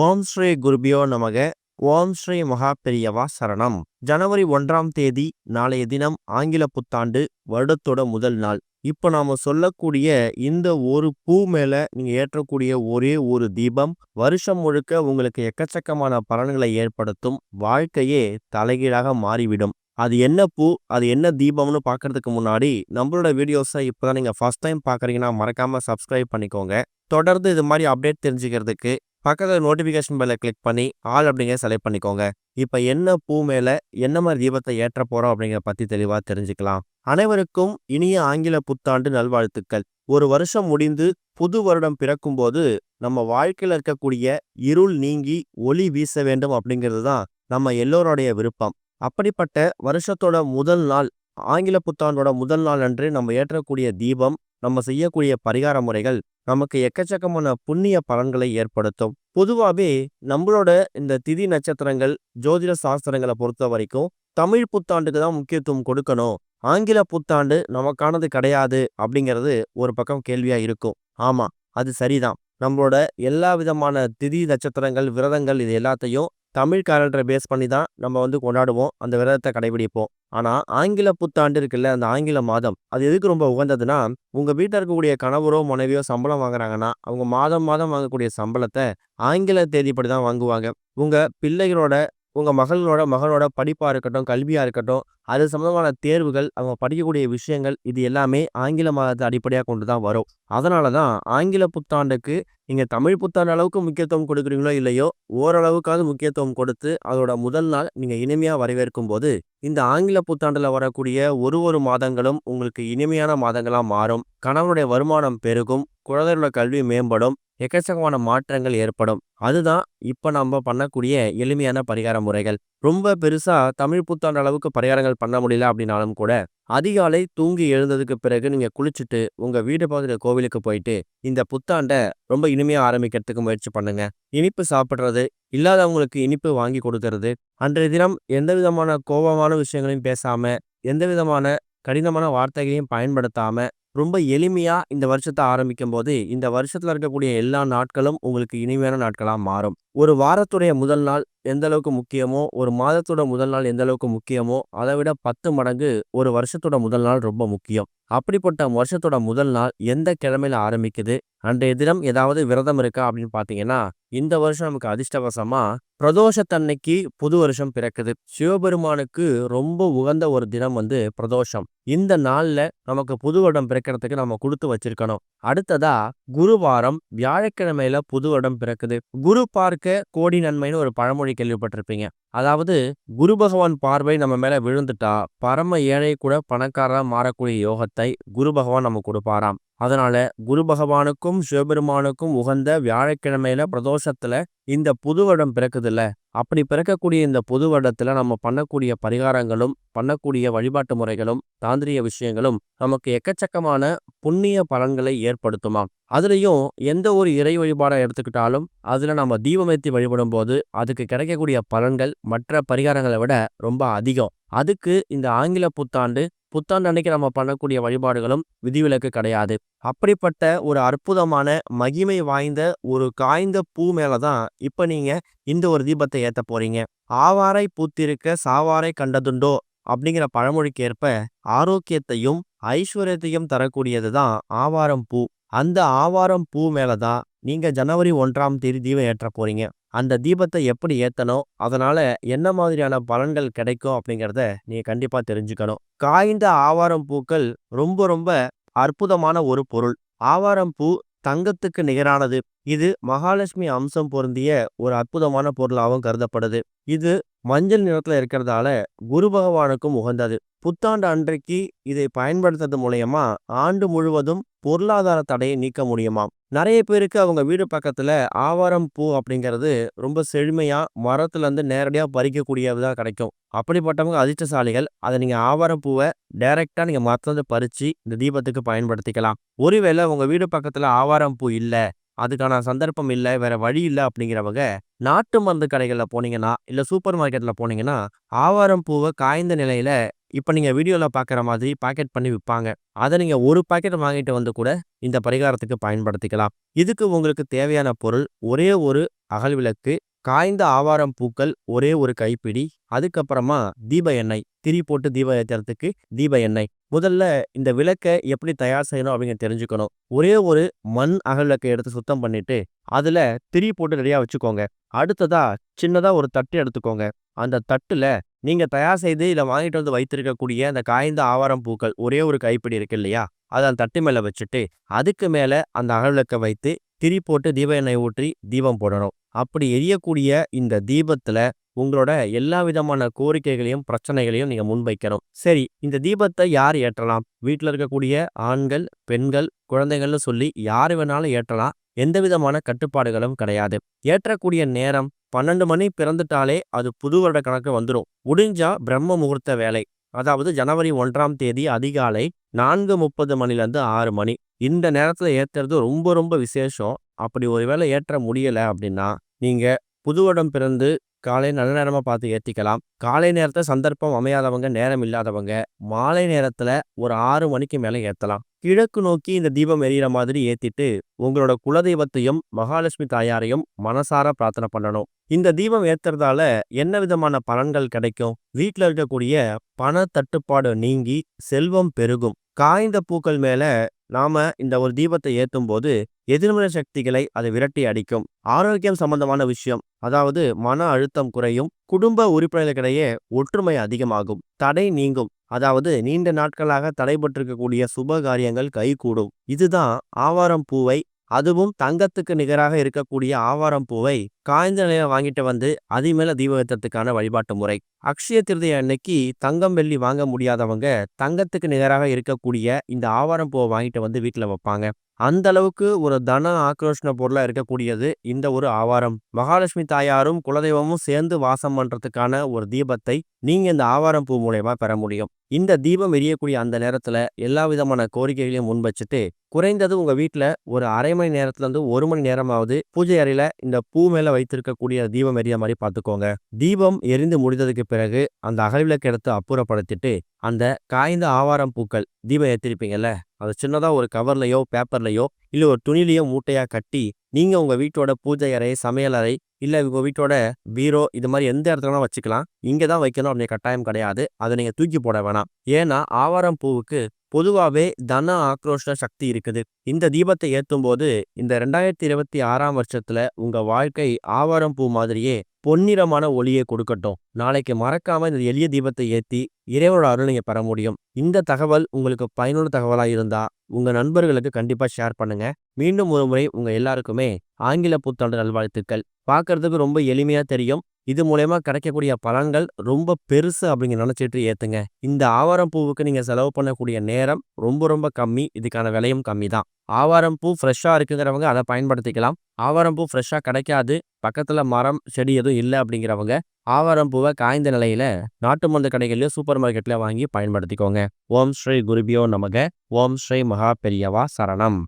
ஓம் ஸ்ரீ குருபியோ நமக. ஓம் ஸ்ரீ மகா பெரியவா சரணம். ஜனவரி ஒன்றாம் தேதி நாளைய தினம் ஆங்கில புத்தாண்டு வருடத்தோட முதல் நாள். இப்போ நாம சொல்லக்கூடிய இந்த ஒரு பூ மேல நீங்க ஏற்றக்கூடிய ஒரே ஒரு தீபம் வருஷம் முழுக்க உங்களுக்கு எக்கச்சக்கமான பலன்களை ஏற்படுத்தும் வாழ்க்கையே தலைகீழாக மாறிவிடும். அது என்ன பூ அது என்ன தீபம்னு பார்க்கறதுக்கு முன்னாடி நம்மளோட வீடியோஸை இப்போதான் நீங்கள் ஃபர்ஸ்ட் டைம் பார்க்குறீங்கன்னா மறக்காமல் சப்ஸ்கிரைப் பண்ணிக்கோங்க. தொடர்ந்து இது மாதிரி அப்டேட் தெரிஞ்சுக்கிறதுக்கு பக்கத்தில் நோட்டிஃபிகேஷன் பெல்லை கிளிக் பண்ணி ஆல் அப்படிங்கிற செலக்ட் பண்ணிக்கோங்க. இப்போ என்ன பூ மேலே என்ன மாதிரி தீபத்தை ஏற்ற போகிறோம் அப்படிங்கிற பற்றி தெளிவாக தெரிஞ்சுக்கலாம். அனைவருக்கும் இனிய ஆங்கில புத்தாண்டு நல்வாழ்த்துக்கள். ஒரு வருஷம் முடிந்து புது வருடம் பிறக்கும்போது நம்ம வாழ்க்கையில் இருக்கக்கூடிய இருள் நீங்கி ஒளி வீச வேண்டும் அப்படிங்கிறது தான் நம்ம எல்லோருடைய விருப்பம். அப்படிப்பட்ட வருஷத்தோட முதல் நாள் ஆங்கில புத்தாண்டோட முதல் நாள் அன்று நம்ம ஏற்றக்கூடிய தீபம் நம்ம செய்யக்கூடிய பரிகார முறைகள் நமக்கு எக்கச்சக்கமான புண்ணிய பலன்களை ஏற்படுத்தும். பொதுவாகவே நம்மளோட இந்த திதி நட்சத்திரங்கள் ஜோதிட சாஸ்திரங்களை பொறுத்த வரைக்கும் தமிழ் புத்தாண்டுக்கு தான் முக்கியத்துவம் கொடுக்கணும். ஆங்கில புத்தாண்டு நமக்கானது கிடையாது அப்படிங்கிறது ஒரு பக்கம் கேள்வியா இருக்கும். ஆமா அது சரிதான். நம்மளோட எல்லா விதமான திதி நட்சத்திரங்கள் விரதங்கள் இது எல்லாத்தையும் தமிழ் கேலண்டரை பேஸ் பண்ணி தான் நம்ம வந்து கொண்டாடுவோம். அந்த விரதத்தை கடைபிடிப்போம். ஆனால் ஆங்கில புத்தாண்டு இருக்குல்ல அந்த ஆங்கில மாதம் அது எதுக்கு ரொம்ப உகந்ததுன்னா உங்கள் வீட்டில் இருக்கக்கூடிய கணவரோ மனைவியோ சம்பளம் வாங்குறாங்கன்னா அவங்க மாதம் மாதம் வாங்கக்கூடிய சம்பளத்தை ஆங்கில தேதிப்படி தான் வாங்குவாங்க. உங்கள் பிள்ளைகளோட உங்கள் மகளோட மகளோட படிப்பாக இருக்கட்டும் கல்வியாக இருக்கட்டும் அது சம்மந்தமான தேர்வுகள் அவங்க படிக்கக்கூடிய விஷயங்கள் இது எல்லாமே ஆங்கில மாதத்தை அடிப்படையாக கொண்டு தான் வரும். அதனால தான் ஆங்கில புத்தாண்டுக்கு நீங்கள் தமிழ் புத்தாண்டு அளவுக்கு முக்கியத்துவம் கொடுக்குறீங்களோ இல்லையோ ஓரளவுக்காவது முக்கியத்துவம் கொடுத்து அதோட முதல் நாள் நீங்கள் இனிமையாக வரவேற்கும் போது இந்த ஆங்கில புத்தாண்டில் வரக்கூடிய ஒரு ஒரு மாதங்களும் உங்களுக்கு இனிமையான மாதங்களாக மாறும். கணவனுடைய வருமானம் பெருகும் குழந்தைகளோட கல்வி மேம்படும் எக்கச்சக்கமான மாற்றங்கள் ஏற்படும். அதுதான் இப்போ நம்ம பண்ணக்கூடிய எளிமையான பரிகார முறைகள். ரொம்ப பெருசாக தமிழ் புத்தாண்டு அளவுக்கு பரிகாரங்கள் பண்ண முடியல அப்படின்னாலும் கூட அதிகாலை தூங்கி எழுந்ததுக்கு பிறகு நீங்கள் குளிச்சுட்டு உங்கள் வீடு பக்கத்துல கோவிலுக்கு போயிட்டு இந்த புத்தாண்டை ரொம்ப இனிமையாக ஆரம்பிக்கிறதுக்கு முயற்சி பண்ணுங்க. இனிப்பு சாப்பிட்றது இல்லாதவங்களுக்கு இனிப்பு வாங்கி கொடுக்கறது அன்றைய தினம் எந்த விதமான கோபமான விஷயங்களையும் பேசாமல் எந்த விதமான கடினமான வார்த்தைகளையும் பயன்படுத்தாமல் ரொம்ப எளிமையா இந்த வருஷத்தை ஆரம்பிக்கும் போது இந்த வருஷத்துல இருக்கக்கூடிய எல்லா நாட்களும் உங்களுக்கு இனிமையான நாட்களா மாறும். ஒரு வாரத்துடைய முதல் நாள் எந்த அளவுக்கு முக்கியமோ ஒரு மாதத்தோட முதல் நாள் எந்த அளவுக்கு முக்கியமோ அதை விட பத்து மடங்கு ஒரு வருஷத்தோட முதல் நாள் ரொம்ப முக்கியம். அப்படிப்பட்ட வருஷத்தோட முதல் நாள் எந்த கிழமையில ஆரம்பிக்குது அன்றைய தினம் ஏதாவது விரதம் இருக்கா அப்படின்னு பாத்தீங்கன்னா இந்த வருஷம் நமக்கு அதிர்ஷ்டவசமா பிரதோஷத்தன்னைக்கு புது வருஷம் பிறக்குது. சிவபெருமானுக்கு ரொம்ப உகந்த ஒரு தினம் வந்து பிரதோஷம். இந்த நாள்ல நமக்கு புது வருடம் பிறக்கிறதுக்கு நம்ம கொடுத்து வச்சிருக்கணும். அடுத்ததா குருவாரம் வியாழக்கிழமையில புது வருடம் பிறக்குது. குரு பார்க்க கோடி நன்மைன்னு ஒரு பழமொழி கேள்விப்பட்டிருப்பீங்க. அதாவது குரு பகவான் பார்வை நம்ம மேல விழுந்துட்டா பரம ஏழை கூட பணக்காரரா மாறக்கூடிய யோகத்தை குரு பகவான் நம்ம கொடுப்பாராம். அதனால குரு பகவானுக்கும் சிவபெருமானுக்கும் உகந்த வியாழக்கிழமையில பிரதோஷத்துல இந்த புது வருடம் பிறக்குதுல்ல. அப்படி பிறக்கக்கூடிய இந்த புது வருடத்துல நம்ம பண்ணக்கூடிய பரிகாரங்களும் பண்ணக்கூடிய வழிபாட்டு முறைகளும் தாந்திரிய விஷயங்களும் நமக்கு எக்கச்சக்கமான புண்ணிய பலன்களை ஏற்படுத்துமாம் அதுலேயும் எந்த ஒரு இறை வழிபாடை எடுத்துக்கிட்டாலும் அதில் நம்ம தீபமேத்தி வழிபடும் போது அதுக்கு கிடைக்கக்கூடிய பலன்கள் மற்ற பரிகாரங்களை விட ரொம்ப அதிகம். அதுக்கு இந்த ஆங்கில புத்தாண்டு புத்தாண்டு அன்னைக்கு நம்ம பண்ணக்கூடிய வழிபாடுகளும் விதிவிலக்கு கிடையாது. அப்படிப்பட்ட ஒரு அற்புதமான மகிமை வாய்ந்த ஒரு காய்ந்த பூ மேலே தான் இப்ப நீங்க இந்த ஒரு தீபத்தை ஏத்த போறீங்க. ஆவாரை பூத்திருக்க சாவாரை கண்டதுண்டோ? அப்படிங்கிற பழமொழிக்கு ஏற்ப ஆரோக்கியத்தையும் ஐஸ்வர்யத்தையும் தரக்கூடியது தான் ஆவாரம் பூ. அந்த ஆவாரம் பூ மேலே தான் நீங்க ஜனவரி ஒன்றாம் தேதி தீபம் ஏற்ற போறீங்க. அந்த தீபத்தை எப்படி ஏற்றணும் அதனால என்ன மாதிரியான பலன்கள் கிடைக்கும்? அப்படிங்கிறத நீங்கள் கண்டிப்பா தெரிஞ்சுக்கணும். காய்ந்த ஆவாரம் பூக்கள் ரொம்ப ரொம்ப அற்புதமான ஒரு பொருள். ஆவாரம் பூ தங்கத்துக்கு நிகரானது. இது மகாலட்சுமி அம்சம் பொருந்திய ஒரு அற்புதமான பொருளாகவும் கருதப்படுது. இது மஞ்சள் நிறத்துல இருக்கிறதால குரு பகவானுக்கும் உகந்தது. புத்தாண்டு அன்றைக்கு இதை பயன்படுத்துறது மூலயமா ஆண்டு முழுவதும் பொருளாதார தடையை நீக்க முடியுமாம். நிறைய பேருக்கு அவங்க வீடு பக்கத்துல ஆவாரம் பூ அப்படிங்கிறது ரொம்ப செழுமையா மரத்துல இருந்து நேரடியா பறிக்கக்கூடியதா கிடைக்கும். அப்படிப்பட்டவங்க அதிர்ஷ்டசாலிகள் அதை நீங்க ஆவாரம் பூவை டைரெக்டாக நீங்க மரத்துலேருந்து பறிச்சு இந்த தீபத்துக்கு பயன்படுத்திக்கலாம். ஒருவேளை உங்க வீடு பக்கத்துல ஆவாரம் பூ இல்லை அதுக்கான சந்தர்ப்பம் இல்லை வேற வழி இல்லை அப்படிங்கிறவங்க நாட்டு மருந்து கடைகளில் போனீங்கன்னா இல்லை சூப்பர் மார்க்கெட்டில் போனீங்கன்னா ஆவாரம் பூவை காய்ந்த நிலையில இப்ப நீங்க வீடியோல பார்க்குற மாதிரி பாக்கெட் பண்ணி விற்பாங்க அத நீங்க ஒரு பாக்கெட் வாங்கிட்டு வந்து கூட இந்த பரிகாரத்துக்கு பயன்படுத்திக்கலாம். இதுக்கு உங்களுக்கு தேவையான பொருள் ஒரே ஒரு அகல் விளக்கு, காய்ந்த ஆவாரம் பூக்கள் ஒரே ஒரு கைப்பிடி, அதுக்கப்புறமா தீப எண்ணெய். திரி போட்டு தீபம் ஏத்துறதுக்கு தீப எண்ணெய். முதல்ல இந்த விளக்க எப்படி தயார் செய்யணும் அப்படிங்க தெரிஞ்சுக்கணும். ஒரே ஒரு மண் அகல் விளக்க எடுத்து சுத்தம் பண்ணிட்டு, அதுல திரி போட்டு ரெடியா வச்சுக்கோங்க. அடுத்ததா சின்னதா ஒரு தட்டு எடுத்துக்கோங்க. அந்த தட்டுல நீங்க தயார் செய்து இதை வாங்கிட்டு வந்து வைத்திருக்கக்கூடிய அந்த காய்ந்த ஆவாரம் பூக்கள் ஒரே ஒரு கைப்பிடி இருக்கு இல்லையா? அதை அந்த தட்டு மேல வச்சுட்டு, அதுக்கு மேல அந்த அகல் வைத்து திரி போட்டு தீப எண்ணெய் ஊற்றி தீபம் போடணும். அப்படி எரியக்கூடிய இந்த தீபத்தில் உங்களோட எல்லா விதமான கோரிக்கைகளையும், பிரச்சனைகளையும் நீங்கள் முன்வைக்கணும். சரி இந்த தீபத்தை யார் ஏற்றலாம்? வீட்டில் இருக்கக்கூடிய ஆண்கள், பெண்கள், குழந்தைகள்னு சொல்லி யார் வேணாலும் ஏற்றலாம். எந்த விதமான கட்டுப்பாடுகளும் கிடையாது. ஏற்றக்கூடிய நேரம் 12 மணி பிறந்துட்டாலே அது புது வருட கணக்கு வந்துடும் முடிஞ்சா பிரம்ம முகூர்த்த வேலை. அதாவது ஜனவரி ஒன்றாம் தேதி அதிகாலை 4:30 மணிலேருந்து ஆறு மணி. இந்த நேரத்தில் ஏற்றுறது ரொம்ப ரொம்ப விசேஷம். அப்படி ஒரு வேளை ஏற்ற முடியல அப்படின்னா, நீங்க புதுவடம் பிறந்து காலை நல்ல நேரமா பார்த்து ஏத்திக்கலாம். காலை நேரத்தை சந்தர்ப்பம் அமையாதவங்க, நேரம் இல்லாதவங்க, மாலை நேரத்துல ஒரு ஆறு மணிக்கு மேல ஏத்தலாம். கிழக்கு நோக்கி இந்த தீபம் எரியிற மாதிரி ஏத்திட்டு, உங்களோட குலதெய்வத்தையும், மகாலட்சுமி தாயாரையும் மனசார பிரார்த்தனை பண்ணணும். இந்த தீபம் ஏத்துறதால என்ன விதமான பலன்கள் கிடைக்கும்? வீட்ல இருக்கக்கூடிய பண தட்டுப்பாடு நீங்கி செல்வம் பெருகும். காய்ந்த பூக்கள் மேல நாம இந்த ஒரு தீபத்தை ஏத்தும்போது, எதிர்மறை சக்திகளை அது விரட்டி அடிக்கும். ஆரோக்கியம் சம்பந்தமான விஷயம். அதாவது மன அழுத்தம் குறையும். குடும்ப உறுப்பினர்களுக்கிடையே ஒற்றுமை அதிகமாகும். தடை நீங்கும். அதாவது நீண்ட நாட்களாக தடைபட்டிருக்கக்கூடிய சுப காரியங்கள் கைகூடும். இதுதான் ஆவாரம் பூவை அதுவும் தங்கத்துக்கு நிகராக இருக்கக்கூடிய ஆவாரம் பூவை காய்ந்த நிலையில வாங்கிட்டு வந்து அதிமேல தீபகத்தத்துக்கான வழிபாட்டு முறை. அக்ஷய திருதய அன்னைக்கு தங்கம், வெள்ளி வாங்க முடியாதவங்க தங்கத்துக்கு நிகராக இருக்கக்கூடிய இந்த ஆவாரம் பூவ வாங்கிட்டு வந்து வீட்டில் வைப்பாங்க அந்த அளவுக்கு ஒரு தன ஆக்ரோஷண பொருளா இருக்கக்கூடியது இந்த ஒரு ஆவாரம். மகாலட்சுமி தாயாரும், குலதெய்வமும் சேர்ந்து வாசம் பண்றதுக்கான ஒரு தீபத்தை நீங்க இந்த ஆவாரம் பூ மூலயமா பெற முடியும். இந்த தீபம் எரியக்கூடிய அந்த நேரத்துல எல்லா விதமான கோரிக்கைகளையும் முன்வச்சுட்டு, குறைந்தது உங்க வீட்ல ஒரு அரை மணி நேரத்துலேருந்து ஒரு மணி நேரமாவது பூஜை அறையில இந்த பூ மேல வைத்திருக்கக்கூடிய தீபம் எரிய மாதிரி பார்த்துக்கோங்க. தீபம் எரிந்து முடிந்ததுக்கு பிறகு அந்த அகல்விளக்கு எடுத்து அப்புறப்படுத்திட்டு, அந்த காய்ந்த ஆவாரம் பூக்கள் தீபம் ஏற்றிருப்பீங்கல்ல அத சின்னதா ஒரு கவர்லையோ பேப்பர்லயோ இல்ல ஒரு துணிலையோ மூட்டையா கட்டி, நீங்க உங்க வீட்டோட பூஜை அறை, சமையல் அறை இல்ல உங்க வீட்டோட பீரோ இது மாதிரி எந்த இடத்துல வச்சுக்கலாம். இங்க தான் வைக்கணும் அப்படின்னு கட்டாயம் கிடையாது. அதை நீங்கள் தூக்கி போட வேணாம். ஏன்னா ஆவாரம் பூவுக்கு பொதுவாவே தன ஆக்ரோஷ சக்தி இருக்குது. இந்த தீபத்தை ஏத்தும்போது இந்த 2026ஆம் வருஷத்துல உங்க வாழ்க்கை ஆவாரம் பூ மாதிரியே பொன்னிறமான ஒளியை கொடுக்கட்டும். நாளைக்கு மறக்காம இந்த எளிய தீபத்தை ஏத்தி இறைவனோட அருள நீங்க பெற முடியும். இந்த தகவல் உங்களுக்கு பயனுள்ள தகவலா இருந்தா உங்க நண்பர்களுக்கு கண்டிப்பா ஷேர் பண்ணுங்க. மீண்டும் ஒரு முறை உங்க எல்லாருக்குமே ஆங்கில புத்தாண்டு நல்வாழ்த்துக்கள். பார்க்கறதுக்கு ரொம்ப எளிமையா தெரியும். இது மூலியமா கிடைக்கக்கூடிய பலன்கள் ரொம்ப பெருசு அப்படிங்க நினைச்சிட்டு ஏத்துங்க. இந்த ஆவாரம் பூவுக்கு நீங்க செலவு பண்ணக்கூடிய நேரம் ரொம்ப ரொம்ப கம்மி. இதுக்கான விலையும் கம்மி தான். ஆவாரம் பூ ஃப்ரெஷ்ஷா இருக்குங்கிறவங்க அத பயன்படுத்திக்கலாம். ஆவாரம் பூ கிடைக்காது. பக்கத்துல மரம், செடி எதுவும் இல்லை அப்படிங்கிறவங்க, ஆவாரம் பூவை காய்ந்த நிலையில நாட்டு மருந்து கடைகள்லயோ, சூப்பர் மார்க்கெட்ல வாங்கி பயன்படுத்திக்கோங்க. ஓம் ஸ்ரீ குருபியோ நமக. ஓம் ஸ்ரீ மகா பெரியவா சரணம்.